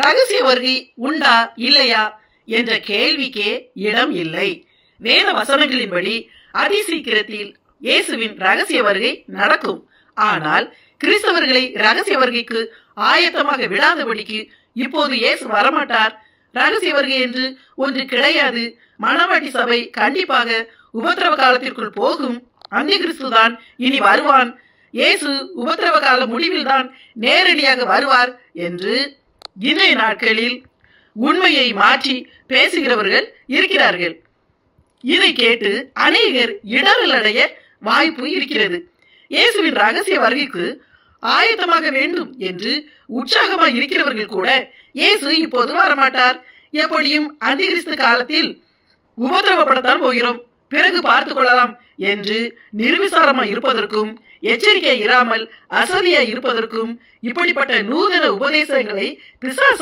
ரகசிய வருகை உண்டா இல்லையா என்ற கேள்விக்கே இடம் இல்லை. வேத வசனங்களின்படி அதிசீக்கிரத்தில் இயேசுவின் ரகசிய வருகை நடக்கும். ஆனால் கிறிஸ்தவர்களை ரகசிய வருகைக்கு ஆயத்தமாக விடாதபடிக்கு இப்போது இயேசு வரமாட்டார். ரகசிய வருகை என்று ஒன்று கிடையாது. மணவாட்டி சபை கண்டிப்பாக உபத்திரவ காலத்திற்குள் போகும். அந்த கிறிஸ்துதான் இனி வருவான். இயேசு உபத்திரவ கால முடிவில்தான் நேரடியாக வருவார் என்று இன்றைய நாட்களில் உண்மையை மாற்றி பேசுகிறவர்கள் இருக்கிறார்கள். இதை கேட்டு அநேகர் இடரல் அடைய வாய்ப்பு இருக்கிறது. இயேசுவின் ரகசிய வருகைக்கு ஆயத்தமாக வேண்டும் என்று உற்சாகமாக இருக்கிறவர்கள் கூட இயேசு இப்போது வரமாட்டார். எப்படியும் அந்திகிறிஸ்து காலத்தில் உபதிரவப்படத்தான் போகிறோம். பிறகு பார்த்துக் கொள்ளலாம் என்று நிர்விசாரமாக இருப்பதற்கும் எச்சரிக்கை இராமல் அசதியாய் இருப்பதற்கும் இப்படிப்பட்ட நூதன உபதேசங்களை பிசாசு